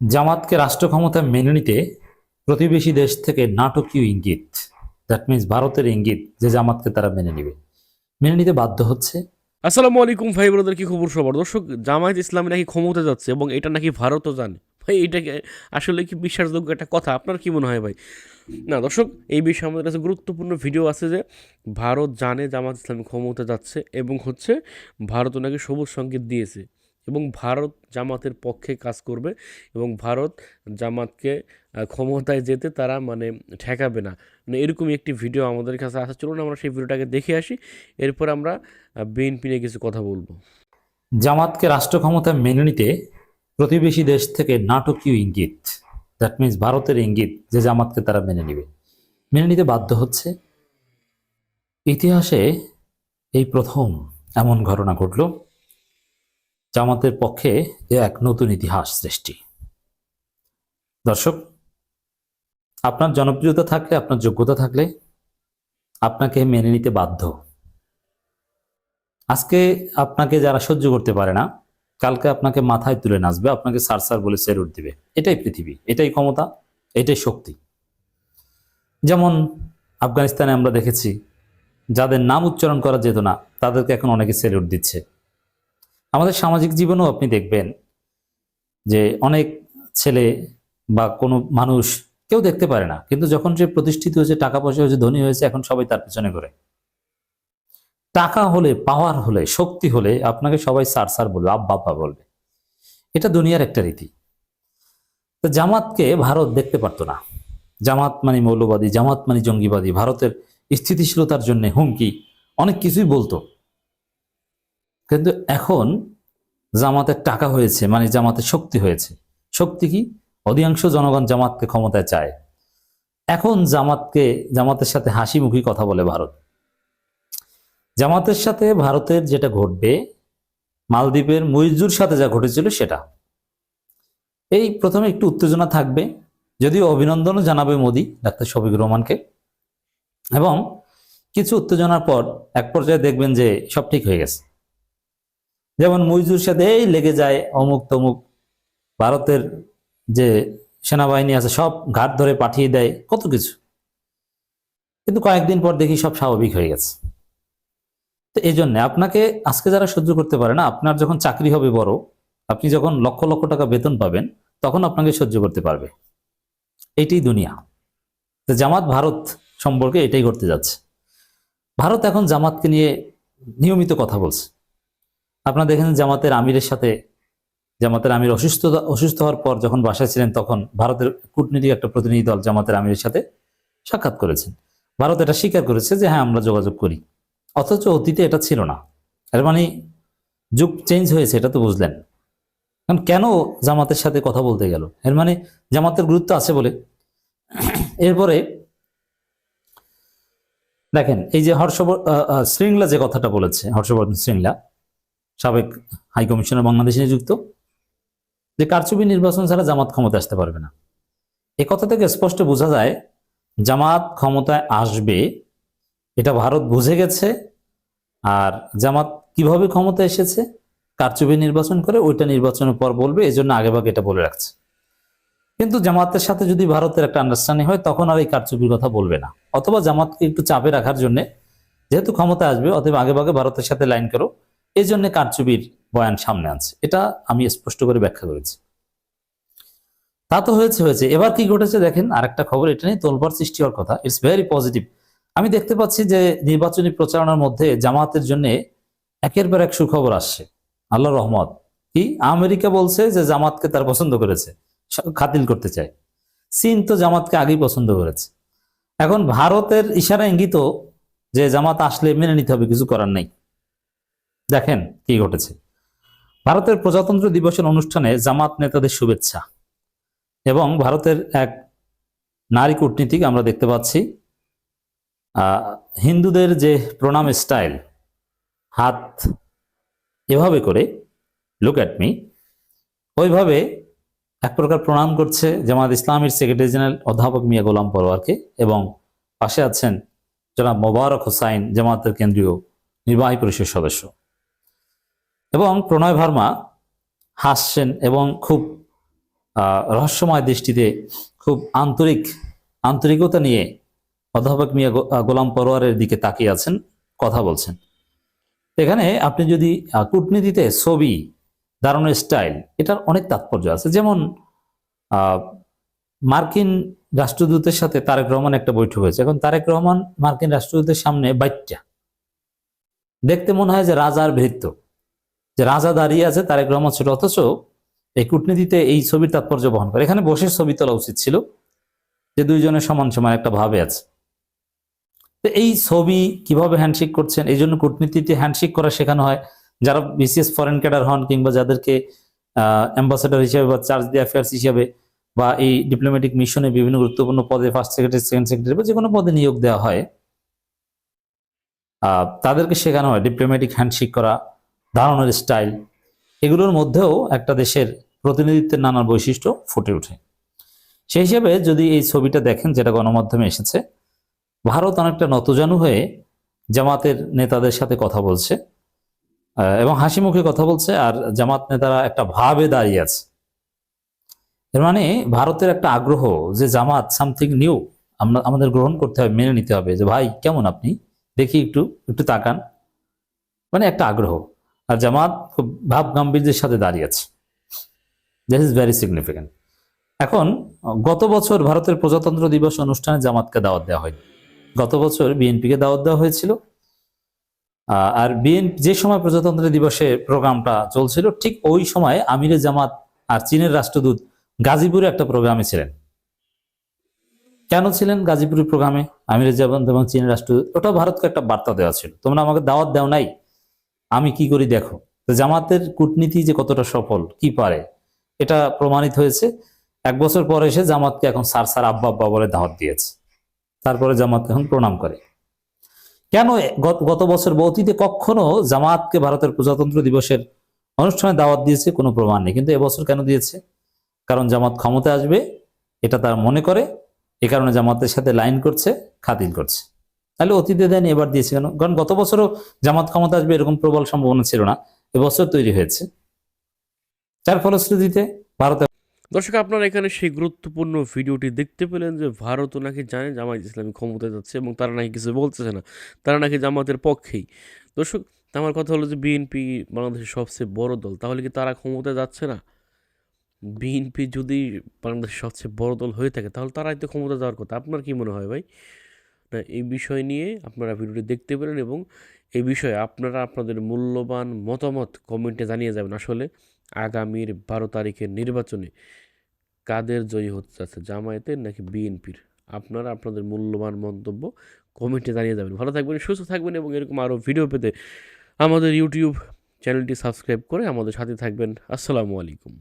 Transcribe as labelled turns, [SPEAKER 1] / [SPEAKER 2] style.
[SPEAKER 1] জামাতকে রাষ্ট্র ক্ষমতা মেনে নিতে প্রতিবেশী দেশ থেকে নাটকীয় ইঙ্গিত। দ্যাট মিন্স ভারতের ইঙ্গিত যে জামাতকে তারা মেনে নিবে। মেনে নিতে বাধ্য হচ্ছে।
[SPEAKER 2] আসসালামু আলাইকুম ভাই ব্রাদার কি খবর সবার? দর্শক, জামায়াত ইসলামী নাকি ক্ষমতা যাচ্ছে এবং এটা নাকি ভারতও জানে? ভাই এটাকে আসলে কি বিশ্বাসযোগ্য একটা কথা? আপনার কি মনে হয় ভাই? না, দর্শক, এই বিষয়ে আমাদের কাছে গুরুত্বপূর্ণ ভিডিও আছে যে ভারত জানে জামাত ইসলামী ক্ষমতা যাচ্ছে এবং হচ্ছে ভারতও নাকি সবুজ সংকেত দিয়েছে। এবং ভারত জামাতের পক্ষে কাজ করবে এবং ভারত জামাতকে ক্ষমতায় যেতে তারা মানে ঠেকাবে না। মানে এরকমই একটি ভিডিও আমাদের কাছে আসা, চলুন আমরা সেই ভিডিওটাকে দেখে আসি। এরপর আমরা বিএনপি নিয়ে কিছু কথা বলব।
[SPEAKER 1] জামাতকে রাষ্ট্র ক্ষমতা মেনে নিতে প্রতিবেশী দেশ থেকে নাটকীয় ইঙ্গিত। দ্যাট মিন্স ভারতের ইঙ্গিত যে জামাতকে তারা মেনে নিবে। মেনে নিতে বাধ্য হচ্ছে। ইতিহাসে এই প্রথম এমন ঘটনা ঘটল জামাতের পক্ষে এক নতুন ইতিহাস সৃষ্টি। দর্শক, আপনার জনপ্রিয়তা থাকলে, আপনার যোগ্যতা থাকলে আপনাকে মেনে নিতে বাধ্য। আজকে আপনাকে যারা সহ্য করতে পারে না, কালকে আপনাকে মাথায় তুলে নাচবে, আপনাকে সার সার বলে সেরুট দিবে। এটাই পৃথিবী, এটাই ক্ষমতা, এটাই শক্তি। যেমন আফগানিস্তানে আমরা দেখেছি, যাদের নাম উচ্চারণ করা যেত না, তাদেরকে এখন অনেকে সেলুট দিচ্ছে। আমাদের সামাজিক জীবনেও আপনি দেখবেন যে অনেক ছেলে বা কোনো মানুষ কেউ দেখতে পারে না। কিন্তু যখন সে প্রতিষ্ঠিত হয়েছে, টাকা পয়সা হয়েছে, ধনী হয়েছে, এখন সবাই তার পেছনে ঘুরে। টাকা হলে পাওয়ার হলে, শক্তি হলে আপনাকে সবাই সার সার বলবে, আব্বা আব্বা বলবে। এটা দুনিয়ার একটা রীতি। তো জামাতকে ভারত দেখতে পারতো না। জামাত মানে মৌলবাদী, জামাত মানে জঙ্গিবাদী। ভারতের স্থিতিশীলতার জন্য হুমকি, অনেক কিছুই বলতো। কিন্তু এখন জামাতের টাকা হয়েছে মানে জামাতের শক্তি হয়েছে। শক্তি কি? অধিকাংশ জনগণ জামাতকে ক্ষমতায় চায়। এখন জামাতকে, জামাতের সাথে হাসি মুখী কথা বলে ভারত। জামাতের সাথে ভারতের যেটা ঘটবে, মালদ্বীপের মইজুর সাথে যা ঘটেছিল সেটা। এই প্রথমে একটু উত্তেজনা থাকবে, যদিও অভিনন্দনও জানাবে মোদি, ডাক্তার শফিকুর রহমানকে। এবং কিছু উত্তেজনার পর এক পর্যায়ে দেখবেন যে সব ঠিক হয়ে গেছে। যেমন মইজুর সাথে এই লেগে যায় অমুক তমুক। ভারতের যে সেনাবাহিনী আছে, সব ঘাট ধরে পাঠিয়ে দেয়, কত কিছু। কিন্তু কয়েকদিন পর দেখি সব স্বাভাবিক হয়ে গেছে। তো এই জন্য আপনাকে, আজকে যারা সহ্য করতে পারে না, আপনার যখন চাকরি হবে বড়, আপনি যখন লক্ষ লক্ষ টাকা বেতন পাবেন, তখন আপনাকে সহ্য করতে পারবে। এইটাই দুনিয়া। তো জামাত ভারত সম্পর্কে এটাই করতে যাচ্ছে। ভারত এখন জামাতকে নিয়ে নিয়মিত কথা বলছে। আপনারা দেখেন জামাতের আমিরের সাথে, জামাতের আমির অসুস্থ অসুস্থ হওয়ার পর যখন বাসায় ছিলেন তখন ভারতের কূটনীতিক একটা প্রতিনিধি দল জামাতের আমিরের সাথে সাক্ষাৎ করেছেন। ভারত এটা স্বীকার করেছে যে হ্যাঁ আমরা যোগাযোগ করি। অথচ অতীতে এটা ছিল না। এর মানে যুগ চেঞ্জ হয়েছে, এটা তো বুঝলেন। কারণ কেন জামাতের সাথে কথা বলতে গেল? এর মানে জামাতের গুরুত্ব আছে বলে। এরপরে দেখেন, এই যে হর্ষব শৃঙ্গলা যে কথাটা বলেছে, হর্ষবর্ধন শৃঙ্গলা সাবেক হাই কমিশনার বাংলাদেশে নিযুক্ত, যে কারচুপি নির্বাচন ছাড়া জামাত ক্ষমতা আসতে পারবে না। এ কথা থেকে স্পষ্ট বোঝা যায়, জামাত ক্ষমতায় আসবে, এটা ভারত বুঝে গেছে, আর জামাত কীভাবে ক্ষমতা এসেছে, কারচুপি নির্বাচন করে ওইটা নির্বাচনের পর বলবে এই জন্য আগেভাগে এটা বলে রাখছে। কিন্তু জামাতের সাথে যদি ভারতের একটা আন্ডারস্ট্যান্ডিং হয়, তখন আর এই কারচুপির কথা বলবে না। অথবা জামাতকে একটু চাপে রাখার জন্য, যেহেতু ক্ষমতা আসবে অথবা আগেভাগে ভারতের সাথে লাইন করো। এই জন্য কারচুপির বয়ান সামনে আনছে এটা আমি স্পষ্ট করে ব্যাখ্যা করেছি। তা তো হয়েছে হয়েছে। এবার কি ঘটেছে দেখেন, আরেকটা খবর, এটা নিয়ে তোলবার সৃষ্টি হওয়ার কথা। ইটস ভেরি পজিটিভ আমি দেখতে পাচ্ছি যে নির্বাচনী প্রচারণার মধ্যে জামাতের জন্য একের পর এক সুখবর আসছে। আল্লাহ রহমত। কি? আমেরিকা বলছে যে জামাতকে তার পছন্দ করেছে খাতিল করতে চায়। চীন তো জামাতকে আগেই পছন্দ করেছে। এখন ভারতের ইশারা ইঙ্গিত যে জামাত আসলে মেনে নিতে হবে, কিছু করার নেই। দেখেন কি ঘটেছে। ভারতের প্রজাতন্ত্র দিবসের অনুষ্ঠানে জামাত নেতাদের শুভেচ্ছা এবং ভারতের এক নারী কূটনীতিক আমরা দেখতে পাচ্ছি হিন্দুদের যে প্রণাম স্টাইল, হাত এভাবে করে লুক অ্যাট মি ওইভাবে এক প্রকার প্রণাম করছে জামাত ইসলামের সেক্রেটারি জেনারেল অধ্যাপক মিয়া গোলাম পরোয়ারকে এবং পাশে আছেন জনাব মোবারক হোসাইন জামাতের কেন্দ্রীয় নির্বাহী পরিষদ সদস্য। এবং প্রণয় ভার্মা হাসছেন এবং খুব রহস্যময় দৃষ্টিতে খুব আন্তরিক, আন্তরিকতা নিয়ে অধ্যাপক মিয়া গোলাম পরোয়ারের দিকে তাকিয়ে আছেন, কথা বলছেন। এখানে আপনি যদি কূটনীতিতে ছবি দারুণের স্টাইল, এটার অনেক তাৎপর্য আছে। যেমন মার্কিন রাষ্ট্রদূতের সাথে তারেক রহমান একটা বৈঠক হয়েছে। এখন তারেক রহমান মার্কিন রাষ্ট্রদূতের সামনে বাইটটা। দেখতে মনে হয় যে রাজার ভৃত্য। যে রাজা দাঁড়িয়ে আছে, তারেক রহমান ছোট অথচ এই কূটনীতিতে এই ছবির তাৎপর্য বহন করে। এখানে বসে ছবি তোলা উচিত ছিল যে দুইজনের সমান সমান একটা ভাবে আছে। তো এই ছবি কীভাবে হ্যান্ডশেক করছেন? এই জন্য কূটনীতিতে হ্যান্ডশেক করা শেখানো হয়। যারা বিসিএস ফরেন ক্যাডার হন কিংবা যাদেরকে অ্যাম্বাসেডার হিসেবে বা চার্জ দি অ্যাফেয়ার্স হিসেবে বা এই ডিপ্লোম্যাটিক মিশনে বিভিন্ন গুরুত্বপূর্ণ পদে ফার্স্ট সেক্রেটারি সেকেন্ড সেক্রেটারি বা যে কোনো পদে নিয়োগ দেওয়া হয় তাদেরকে শেখানো হয় ডিপ্লোম্যাটিক হ্যান্ডশেক করা। ধারণের স্টাইল। এগুলোর মধ্যেও একটা দেশের প্রতিনিধিত্বের নানা বৈশিষ্ট্য ফুটে ওঠে। সেই হিসেবে যদি এই ছবিটা দেখেন, যেটা গণমাধ্যমে এসেছে, ভারত অনেকটা নতজানু হয়ে জামাতের নেতাদের সাথে কথা বলছে এবং হাসি মুখে কথা বলছে, আর জামাত নেতারা একটা ভাবে দাঁড়িয়ে আছে। এর মানে ভারতের একটা আগ্রহ যে জামাত সামথিং নিউ, আমরা, আমাদের গ্রহণ করতে হবে, মেনে নিতে হবে যে, ভাই, কেমন আপনি? দেখি একটু একটু তাকান। মানে একটা আগ্রহ। আর জামাত খুব ভাব গাম্ভীর্যের সাথে দাঁড়িয়ে আছে। দিস ইজ ভেরি সিগনিফিক্যান্ট এখন, গত বছর ভারতের প্রজাতন্ত্র দিবস অনুষ্ঠানে জামাতকে দাওয়াত দেওয়া হয়নি। গত বছর বিএনপিকে দাওয়াত দেওয়া হয়েছিল। আর বিএনপি যে সময় প্রজাতন্ত্র দিবসে প্রোগ্রামটা চলছিল, ঠিক ওই সময় আমিরে জামাত আর চীনের রাষ্ট্রদূত গাজীপুরে একটা প্রোগ্রামে ছিলেন। কেন ছিলেন গাজীপুরের প্রোগ্রামে? আমিরে জামাত এবং চীনের রাষ্ট্রদূত ওটা ভারতকে একটা বার্তা দেওয়া ছিল। তোমরা আমাকে দাওয়াত দেও নাই। আমি কি করি দেখো, তো জামাতের কূটনীতি যে কতটা সফল, কি পারে? এটা প্রমাণিত হয়েছে। এক বছর পরে এসে জামাতকে এখন সার সার আব্বা আব্বা বলে দাওয়াত দিয়েছে। তারপরে জামাতকে এখন প্রণাম করে। কেন গত- বছর বা অতীতে কখনো জামাতকে ভারতের প্রজাতন্ত্র দিবসের অনুষ্ঠানে দাওয়াত দিয়েছে কোনো প্রমাণ নেই, কিন্তু এবছর কেন দিয়েছে? কারণ জামাত ক্ষমতা আসবে, এটা তার মনে করে, এ কারণে জামাতের সাথে লাইন করছে, খাতিল করছে। তাহলে অতীতে দেয়নি এবার দিয়েছে কেন? কারণ গত বছরও জামাত ক্ষমতা আসবে এরকম প্রবল সম্ভাবনা ছিল না, এবছর তৈরি হয়েছে। যার ফলশ্রুতিতে ভারতে
[SPEAKER 2] দর্শক, আপনারা এখানে সেই গুরুত্বপূর্ণ ভিডিওটি দেখতে পেলেন যে ভারতও নাকি জানে জামায়াত ইসলামী ক্ষমতায় যাচ্ছে এবং তারা নাকি কিছু বলতেছে না, তারা নাকি জামাতের পক্ষেই। দর্শক, আমার কথা হলো যে বিএনপি বাংলাদেশের সবচেয়ে বড় দল, তাহলে কি তারা ক্ষমতায় যাচ্ছে না? বিএনপি যদি বাংলাদেশের সবচেয়ে বড় দল হয়ে থাকে, তাহলে তারাই তো ক্ষমতা যাওয়ার কথা। আপনার কি মনে হয় ভাই? না এই বিষয় নিয়ে আপনারা ভিডিওটি দেখতে পেলেন এবং এই বিষয়ে আপনারা আপনাদের মূল্যবান মতামত কমেন্টে জানিয়ে যাবেন। আসলে আগামীর বারো তারিখের নির্বাচনে কাদের জয়ী হতে যাচ্ছে, জামায়াতের নাকি বিএনপির? আপনারা আপনাদের মূল্যবান মন্তব্য কমেন্টে জানিয়ে যাবেন। ভালো থাকবেন, সুস্থ থাকবেন এবং এরকম আরও ভিডিও পেতে আমাদের ইউটিউব চ্যানেলটি সাবস্ক্রাইব করে আমাদের সাথে থাকবেন। আসসালামু আলাইকুম।